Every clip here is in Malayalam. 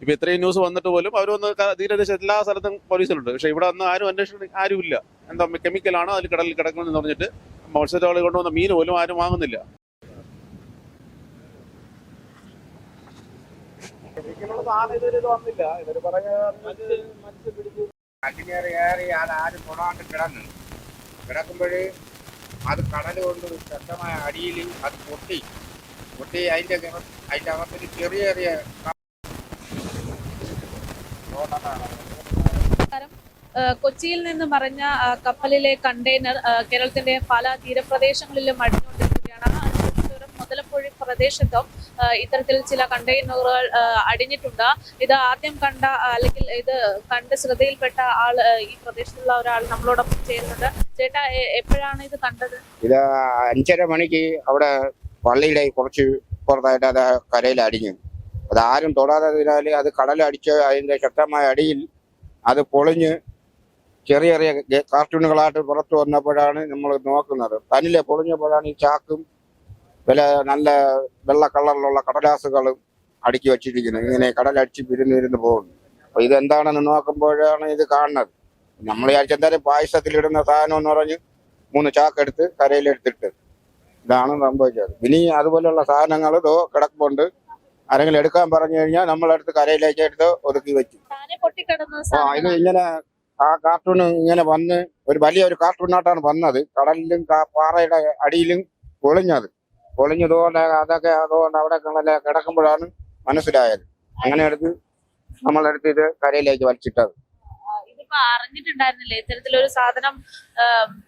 ഇപ്പൊ ഇത്രയും ന്യൂസ് വന്നിട്ട് പോലും അവർ വന്ന് തീരദേശം എല്ലാ സ്ഥലത്തും പോലീസിലുണ്ട് പക്ഷെ ഇവിടെ വന്ന് ആരും അന്വേഷണം ആരുമില്ല. എന്താ കെമിക്കലാണോ അതിൽ കടലിൽ കിടക്കണമെന്ന് പറഞ്ഞിട്ട് മത്സ്യത്തൊഴിലാളി കൊണ്ടുവന്ന മീൻ പോലും ആരും വാങ്ങുന്നില്ല. ആരും അത് കടൽ കൊണ്ട് ശക്തമായ അടിയിൽ അത് പൊട്ടി. പൊട്ടി അതിന്റെ അതിന്റെ അകത്തൊരു ചെറിയ ചെറിയ കൊച്ചിയിൽ നിന്ന് മറിഞ്ഞ കപ്പലിലെ കണ്ടെയ്നർ കേരളത്തിന്റെ പല തീരപ്രദേശങ്ങളിലും അടിഞ്ഞുകൊണ്ടിരിക്കുകയാണ്. മുതലപ്പുഴി പ്രദേശത്തും ഇത്തരത്തിൽ ചില കണ്ടെയ്നറുകൾ അടിഞ്ഞിട്ടുണ്ട്. ഇത് ആദ്യം കണ്ട അല്ലെങ്കിൽ ഇത് കണ്ട് ശ്രദ്ധയിൽപ്പെട്ട ആൾ ഈ പ്രദേശത്തുള്ള ഒരാൾ നമ്മളോടൊപ്പം ചേരുന്നുണ്ട്. ചേട്ടാ എപ്പോഴാണ് ഇത് കണ്ടത്? ഇത് അഞ്ചര മണിക്ക് അവിടെ പള്ളിയുടെ കുറച്ച് പുറത്തായിട്ട് അത് കരയിൽ അടിഞ്ഞു. അത് ആരും തൊടാത്തതിനാൽ അത് കടലടിച്ച് അതിന്റെ ശക്തമായ അടിയിൽ അത് പൊളിഞ്ഞ് ചെറിയ ചെറിയ കാർട്ടൂണുകളായിട്ട് പുറത്തു വന്നപ്പോഴാണ് നമ്മൾ നോക്കുന്നത്. തന്നിലെ പൊളിഞ്ഞപ്പോഴാണ് ഈ ചാക്കും വില നല്ല വെള്ള കളറിലുള്ള കടലാസുകളും അടുക്കി വച്ചിരിക്കുന്നത്. ഇങ്ങനെ കടലടിച്ച് പിരിഞ്ഞിരുന്ന് പോകുന്നു. അപ്പോൾ ഇതെന്താണെന്ന് നോക്കുമ്പോഴാണ് ഇത് കാണുന്നത്. നമ്മൾ വിചാരിച്ച എന്തായാലും പായസത്തിലിടുന്ന സാധനം എന്ന് പറഞ്ഞ് മൂന്ന് ചാക്കെടുത്ത് കരയിലെടുത്തിട്ട് ഇതാണ് സംഭവിച്ചത്. ഇനി അതുപോലെയുള്ള സാധനങ്ങൾ ഇതോ കിടപ്പുണ്ട്. ആരെങ്കിലും എടുക്കാൻ പറഞ്ഞു കഴിഞ്ഞാൽ നമ്മളെടുത്ത് കരയിലേക്ക് എടുത്ത് ഒതുക്കി വെച്ചു ആ ഇത് ഇങ്ങനെ ആ കാർട്ടൂൺ ഇങ്ങനെ വന്ന് ഒരു വലിയ ഒരു കാർട്ടൂണായിട്ടാണ് വന്നത്. കടലിലും പാറയുടെ അടിയിലും പൊളിഞ്ഞത്. പൊളിഞ്ഞതുകൊണ്ട് അതൊക്കെ അതുകൊണ്ട് അവിടെ കിടക്കുമ്പോഴാണ് മനസ്സിലായത്. അങ്ങനെ എടുത്ത് നമ്മളെടുത്ത് ഇത് കരയിലേക്ക് വലിച്ചിട്ടത്. അറിഞ്ഞിട്ടുണ്ടായിരുന്നില്ലേ? ഇത്തരത്തിലൊരു സാധനം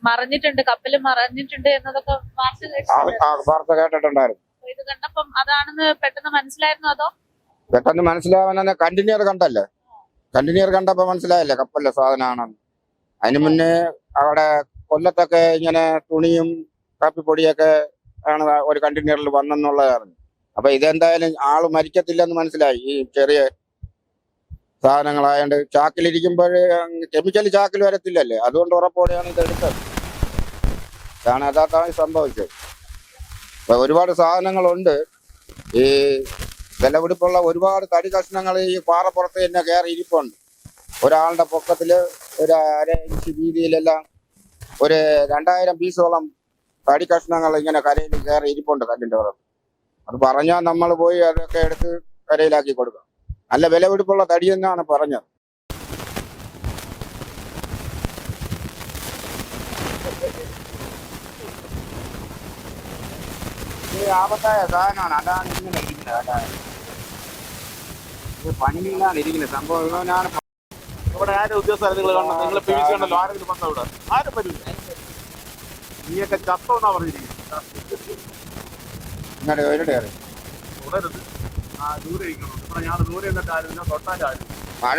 മറിഞ്ഞിട്ടുണ്ട് കപ്പൽ മറഞ്ഞിട്ടുണ്ട് എന്നതൊക്കെ വാർത്ത കേട്ടിട്ടുണ്ടായിരുന്നു. ഇത് കണ്ടപ്പം അതാണെന്ന് പെട്ടെന്ന് മനസ്സിലായിരുന്നു അതോ? പെട്ടെന്ന് മനസ്സിലാവാൻ തന്നെ കണ്ടിന്യൂർ കണ്ടല്ലേ? കണ്ടിന്യൂർ കണ്ടപ്പോ മനസ്സിലായല്ലേ കപ്പലിലെ സാധനമാണെന്ന്? അതിന് മുന്നേ അവിടെ കൊല്ലത്തൊക്കെ ഇങ്ങനെ തുണിയും കാപ്പിപ്പൊടിയൊക്കെ ആണ് ഒരു കണ്ടിന്യൂറിൽ വന്നെന്നുള്ളതായിരുന്നു. അപ്പൊ ഇതെന്തായാലും ആൾ മരിക്കത്തില്ലെന്ന് മനസ്സിലായി. ഈ ചെറിയ സാധനങ്ങളായോണ്ട് ചാക്കിലിരിക്കുമ്പോൾ കെമിക്കൽ ചാക്കിൽ വരത്തില്ലല്ലേ? അതുകൊണ്ട് ഉറപ്പോടെയാണ് ഇത് എടുത്തത് ഇതാണ് യഥാർത്ഥമായി സംഭവിച്ചത്. ഒരുപാട് സാധനങ്ങളുണ്ട്. ഈ വിലപിടിപ്പുള്ള ഒരുപാട് തടി കഷ്ണങ്ങൾ ഈ പാറപ്പുറത്ത് തന്നെ കയറി ഇരിപ്പുണ്ട്. ഒരാളുടെ പൊക്കത്തിൽ ഒരു അര ഇഞ്ച് വീതിയിലെല്ലാം ഒരു രണ്ടായിരം പീസോളം തടി കഷ്ണങ്ങൾ ഇങ്ങനെ കരയിൽ കയറി ഇരിപ്പുണ്ട് കല്ലിന്റെ പുറത്ത്. അത് പറഞ്ഞാൽ നമ്മൾ പോയി അതൊക്കെ എടുത്ത് കരയിലാക്കി കൊടുക്കാം. നല്ല വിലപിടിപ്പുള്ള തടി എന്നാണ് പറഞ്ഞത്. ആപത്തായ സാധനമാണ്. അതാണ് ഇങ്ങനെ ഇരിക്കുന്നത് അതാണ്. ഇത് പണിയിലാണ് ഇരിക്കുന്നത്. സംഭവം ഞാൻ ഇവിടെ ആരും ഉദ്യോഗസ്ഥരെ നിങ്ങൾ കണ്ടോ നിങ്ങൾ പിടിച്ചുണ്ടല്ലോ. ആരെങ്കിലും വന്നോ ഇവിടെ? ആരും വരില്ല നീയൊക്കെ ചത്തോന്നാ പറഞ്ഞിരിക്കുന്നത്. തുടരുത്. ആ ദൂരെ ഇരിക്കണം. ഇവിടെ ഞാൻ ദൂരെ നിന്നിട്ട് ആരും തൊട്ടാലും ആരും മഴ.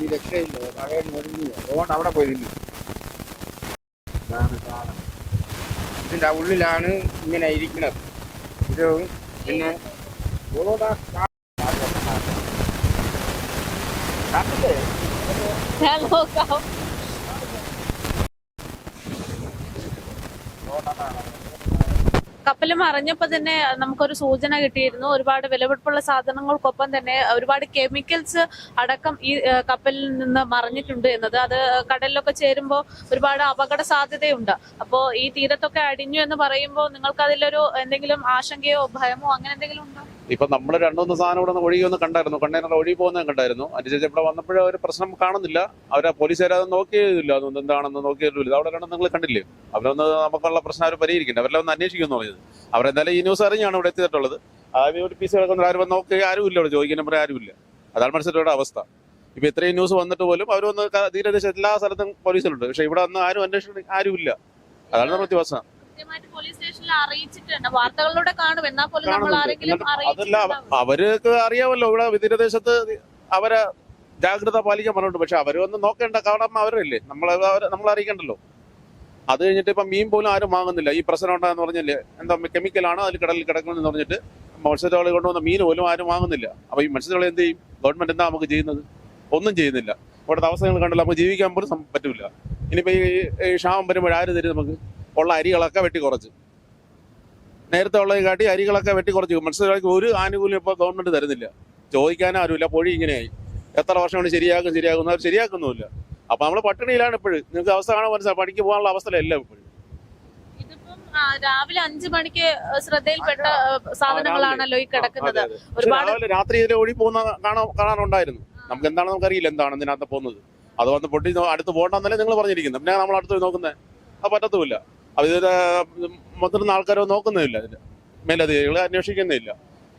ഈ രക്ഷയില്ല. മഴ അതുകൊണ്ട് അവിടെ പോയി ഇതിന്റെ ഉള്ളിലാണ് ഇങ്ങനെ ഇതിന്റെ ഉള്ളിലാണ് ഇങ്ങനെ ഇരിക്കുന്നത് ഇത് പിന്നെ ഓടാ കാ- കണ്ടില്ലേ? ഞാൻ നോക്കാം കപ്പൽ മറിഞ്ഞപ്പോ തന്നെ നമുക്കൊരു സൂചന കിട്ടിയിരുന്നു. ഒരുപാട് വിലപിടിപ്പുള്ള സാധനങ്ങൾക്കൊപ്പം തന്നെ ഒരുപാട് കെമിക്കൽസ് അടക്കം ഈ കപ്പലിൽ നിന്ന് മറിഞ്ഞിട്ടുണ്ട് എന്നത്. അത് കടലിലൊക്കെ ചേരുമ്പോൾ ഒരുപാട് അപകട സാധ്യതയുണ്ട്. അപ്പോ ഈ തീരത്തൊക്കെ അടിഞ്ഞു എന്ന് പറയുമ്പോൾ നിങ്ങൾക്ക് അതിലൊരു എന്തെങ്കിലും ആശങ്കയോ ഭയമോ അങ്ങനെ എന്തെങ്കിലും ഉണ്ടോ? ഇപ്പൊ നമ്മൾ രണ്ടുമൂന്ന് സാധനം ഇവിടെ ഒഴുകി ഒന്ന് കണ്ടായിരുന്നു. കണ്ടെയ്നർ ഒഴുകി പോകുന്നത് കണ്ടായിരുന്നു. അനുസരിച്ച് ഇവിടെ വന്നപ്പോഴേ ഒരു പ്രശ്നം കാണുന്നില്ല. അവരെ പോലീസുകാരത് നോക്കിയതില്ല അതൊന്നും എന്താണെന്ന് നോക്കിയതില്ല അവിടെ കണ്ട് നിങ്ങൾ കണ്ടില്ലേ? അവരൊന്ന് നമുക്കുള്ള പ്രശ്നം അവർ പരിഹരിക്കണ്ട? അവരെ ഒന്ന് അന്വേഷിക്കുമെന്ന് പറഞ്ഞത്. അവരെന്തായാലും ഈ ന്യൂസ് അറിഞ്ഞാണ് ഇവിടെ എത്തിയിട്ടുള്ളത്. ആദ്യം ഒരു പീസ് കിടക്കുന്ന ആരും നോക്കി ഇല്ല ഇവിടെ. ചോദിക്കുന്ന നമ്പർ ആരുമില്ല അതാണ് മനസ്സിലുള്ള അവസ്ഥ. ഇപ്പൊ ഇത്രയും ന്യൂസ് വന്നിട്ട് പോലും അവരൊന്ന് തീരദേശം എല്ലാ സ്ഥലത്തും പോലീസിലുണ്ട് പക്ഷെ ഇവിടെ ഒന്നും ആരും അന്വേഷണം ആരുമില്ല അതാണ് നമ്മുടെ പ്രശ്നം കൃത്യമായിട്ട് പോലീസ് സ്റ്റേഷനിൽ അറിയിച്ചിട്ടുണ്ട്. വാർത്തകളിലൂടെ കാണും. എന്നാൽ പോലും നമ്മൾ ആരെങ്കിലും അതല്ല അവർക്ക് അറിയാമല്ലോ. ഇവിടെ തീരദേശത്ത് അവരെ ജാഗ്രത പാലിക്കാൻ പറഞ്ഞിട്ടുണ്ട്. പക്ഷെ അവരൊന്നും നോക്കേണ്ട കാരണം അവരല്ലേ? നമ്മളെ നമ്മൾ അറിയിക്കണ്ടല്ലോ. അത് കഴിഞ്ഞിട്ട് ഇപ്പൊ മീൻ പോലും ആരും വാങ്ങുന്നില്ല. ഈ പ്രശ്നം ഉണ്ടാകുന്ന പറഞ്ഞില്ലേ? എന്താ കെമിക്കലാണോ അതിൽ കടലിൽ കിടക്കണമെന്ന് പറഞ്ഞിട്ട് മത്സ്യത്തൊഴിലാളി കൊണ്ടുവന്ന മീൻ പോലും ആരും വാങ്ങുന്നില്ല. അപ്പൊ ഈ മത്സ്യത്തൊഴിലാളി എന്ത് ചെയ്യും? ഗവൺമെന്റ് എന്താ നമുക്ക് ചെയ്യുന്നത്? ഒന്നും ചെയ്യുന്നില്ല. ഇവിടുത്തെ അവസ്ഥകൾ കണ്ടല്ലോ. നമുക്ക് ജീവിക്കാൻ പോലും പറ്റില്ല പറ്റൂല. ഇനിയിപ്പോ ഈ ഈ ക്ഷാമം വരുമ്പോൾ ആര് തരും നമുക്ക്? ഉള്ള അരികളൊക്കെ വെട്ടി കുറച്ച്. നേരത്തെ ഉള്ളത് കാട്ടി അരികളൊക്കെ വെട്ടി കുറച്ച്. മത്സ്യത്തൊഴിലാളിക്ക് ഒരു ആനുകൂല്യം ഇപ്പോൾ ഗവൺമെന്റ് തരുന്നില്ല. ചോദിക്കാനും ആരുമില്ല. പൊഴി ഇങ്ങനെയായി. എത്ര വർഷം കൊണ്ട് ശരിയാക്കും ശരിയാക്കും അവർ ശരിയാക്കുന്നുമില്ല. അപ്പം നമ്മൾ പട്ടിണിയിലാണ് ഇപ്പോഴും. നിങ്ങൾക്ക് അവസ്ഥ കാണാൻ മനസ്സിലാവും. പണിക്ക് പോകാനുള്ള അവസ്ഥയിലല്ല ഇപ്പോഴും. രാവിലെ അഞ്ചു മണിക്ക് ശ്രദ്ധയിൽപ്പെട്ട സാധനങ്ങളാണല്ലോ ഈ കിടക്കുന്നത്. രാവിലെ രാത്രി ഇതിലെ ഓടി പോകുന്ന കാണാൻ കാണാനുണ്ടായിരുന്നു. നമുക്ക് എന്താണെന്ന് നമുക്കറിയില്ല എന്താണ് ഇതിനകത്ത് പോകുന്നത്. അത് വന്ന് പൊട്ടി അടുത്ത് പോകണ്ടെന്നല്ലേ നിങ്ങൾ പറഞ്ഞിരിക്കുന്നത്. പിന്നെ നമ്മൾ അടുത്ത് നോക്കുന്നത് അത് പറ്റത്തുമില്ല. അത് മൊത്തം ആൾക്കാരോ നോക്കുന്നില്ല അതിൽ മേലധികാരികൾ അന്വേഷിക്കുന്നില്ല.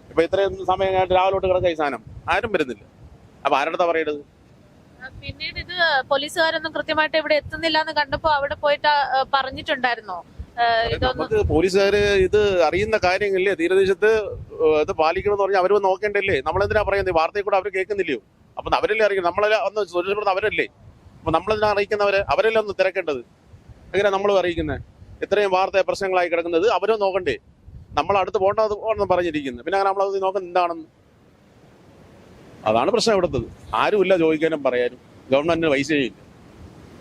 ഇപ്പൊ ഇത്രയും സമയം രാവിലോട്ട് കിടക്കുക ഈ സാധനം. ആരും വരുന്നില്ല. അപ്പൊ ആരുടെ പറയേണ്ടത് പിന്നീട് ഇത് പോലീസുകാരൊന്നും കൃത്യമായിട്ട് ഇവിടെ എത്തുന്നില്ല എന്ന് കണ്ടപ്പോ അവിടെ പോയിട്ട് പറഞ്ഞിട്ടുണ്ടായിരുന്നോ? നമുക്ക് പോലീസുകാര് ഇത് അറിയുന്ന കാര്യങ്ങളില്ലേ? തീരദേശത്ത് ഇത് പാലിക്കണമെന്ന് പറഞ്ഞാൽ അവർ നോക്കേണ്ടല്ലേ? നമ്മളെന്തിനാ പറയുന്നത്? വാർത്തയിൽ കൂടെ അവർ കേൾക്കുന്നില്ലയോ? അപ്പൊ അവരല്ലേ അറിയിക്കണം നമ്മളെ ഒന്ന് സുരക്ഷപ്പെടുന്നത് അവരല്ലേ? അപ്പൊ നമ്മളെന്തിനാ അറിയിക്കുന്നവരെ? അവരല്ലേ ഒന്ന് തിരക്കേണ്ടത്? എങ്ങനെയാ നമ്മളും അറിയിക്കുന്നത് ഇത്രയും വാർത്ത പ്രശ്നങ്ങളായി കിടക്കുന്നത്. അവരും നോക്കണ്ടേ. നമ്മൾ അടുത്ത് പോകേണ്ടത് പോകണമെന്ന് പറഞ്ഞിരിക്കുന്നു. പിന്നെ അങ്ങനെ നമ്മളത് നോക്കുന്നത് എന്താണെന്ന്? അതാണ് പ്രശ്നം ഇവിടുത്തത്. ആരുമില്ല ചോദിക്കാനും പറയാനും. ഗവൺമെന്റിന് പൈസയില്ല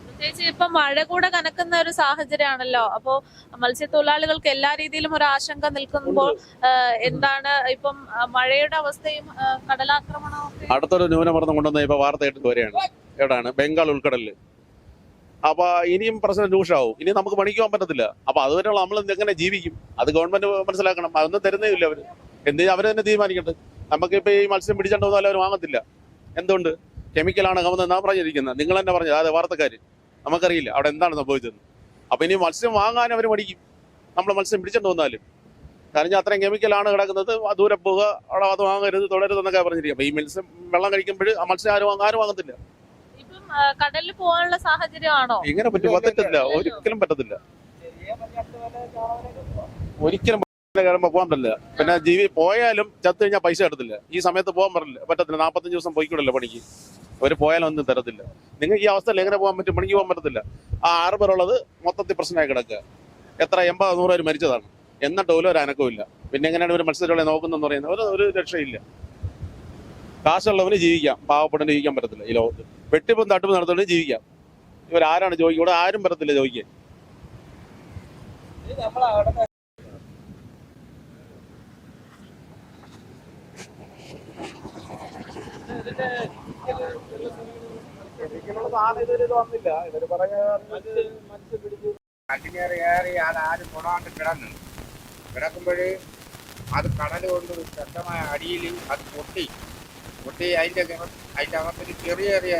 പ്രത്യേകിച്ച് ഇപ്പൊ മഴ കൂടെ കനക്കുന്ന ഒരു സാഹചര്യമാണല്ലോ. അപ്പോ മത്സ്യത്തൊഴിലാളികൾക്ക് എല്ലാ രീതിയിലും ഒരു ആശങ്ക നിൽക്കുമ്പോൾ എന്താണ് ഇപ്പം മഴയുടെ അവസ്ഥയും കടലാക്രമണവും അടുത്തൊരു ന്യൂനമർദ്ദം കൊണ്ടുവന്ന ഇപ്പൊ വാർത്ത കേട്ടിട്ട് വരികയാണ്. എവിടെയാണ് ബംഗാൾ ഉൾക്കടലിൽ. അപ്പൊ ഇനിയും പ്രശ്നം രൂക്ഷമാവും. ഇനി നമുക്ക് പണിക്ക് പോകാൻ പറ്റത്തില്ല. അപ്പൊ അതുവരെയുള്ള നമ്മൾ എങ്ങനെ ജീവിക്കും? അത് ഗവൺമെന്റ് മനസ്സിലാക്കണം. അതൊന്നും തരുന്നേ ഇല്ല അവർ. എന്ത് അവർ തന്നെ തീരുമാനിക്കട്ടെ. ഇപ്പൊ ഈ മത്സ്യം പിടിച്ചോണ്ട് വന്നാലും അവർ വാങ്ങത്തില്ല. എന്തുകൊണ്ട്? കെമിക്കലാണ് കവന്നെന്നാ പറഞ്ഞിരിക്കുന്നത്. നിങ്ങൾ തന്നെ പറഞ്ഞത്. അതെ വാർത്തക്കാര്. നമുക്കറിയില്ല. അവിടെ എന്താണ് സംഭവിച്ചത് അപ്പൊ ഇനി മത്സ്യം വാങ്ങാൻ അവർ മടിക്കും. നമ്മൾ മത്സ്യം പിടിച്ചോണ്ട് വന്നാലും. കാരണം അത്രയും കെമിക്കലാണ് കിടക്കുന്നത്. ദൂരെ പോവുക അവിടെ അത് വാങ്ങരുത് തുടരുത് എന്നൊക്കെ പറഞ്ഞിരിക്കും. അപ്പൊ ഈ മത്സ്യം വെള്ളം കഴിക്കുമ്പോൾ ആ മത്സ്യം ആരും ആരും വാങ്ങത്തില്ല. കടലിൽ പോകാനുള്ള സാഹചര്യമാണോ? ഇങ്ങനെ പറ്റും. പറ്റത്തില്ല. ഒരിക്കലും പറ്റത്തില്ല. ഒരിക്കലും കഴിയുമ്പോൾ പോകാൻ പറ്റില്ല. പിന്നെ ജീവി പോയാലും ചത്തു കഴിഞ്ഞാൽ പൈസ എടുത്തില്ല ഈ സമയത്ത് പോകാൻ പറ്റില്ല. പറ്റത്തില്ല. നാൽപ്പത്തഞ്ച് ദിവസം പോയിക്കൂടല്ലോ പണിക്ക്. അവർ പോയാലും ഒന്നും തരത്തില്ല. നിങ്ങൾ ഈ അവസ്ഥയിൽ എങ്ങനെ പോകാൻ പറ്റും? പണിക്ക് പോകാൻ പറ്റത്തില്ല. ആ ഉള്ളത് മൊത്തത്തിൽ പ്രശ്നമായി കിടക്കുക. എത്ര എൺപത് നൂറ് പേര് മരിച്ചതാണ്. എന്നിട്ട് പോലും ഒരു അനക്കവും ഇല്ല. പിന്നെ എങ്ങനെയാണ് ഒരു മത്സരങ്ങളെ നോക്കുന്നതെന്ന് പറയുന്നത്? ഒരു ഒരു രക്ഷയില്ല. കാശുള്ളവന് ജീവിക്കാം. പാവപ്പെട്ടവന് ജീവിക്കാൻ പറ്റത്തില്ല ഈ ലോകത്ത്. വെട്ടിപ്പും തട്ടിപ്പും നടത്തുന്നവന് ജീവിക്കാം. ഇവരാരാണ് ചോദിക്കുക? ഇവിടെ ആരും പറ്റത്തില്ല ചോദിക്കാൻ. കണ്ടിനേറി കയറി അത് ആരും കൊണാണ്ട് കിടന്നു. കിടക്കുമ്പോൾ അത് കടൽ കൊണ്ട് ശക്തമായ അടിയിൽ അത് പൊട്ടി. പൊട്ടി അതിന്റെ അക- അതിന്റെ അകത്തൊരു ചെറിയ ചെറിയ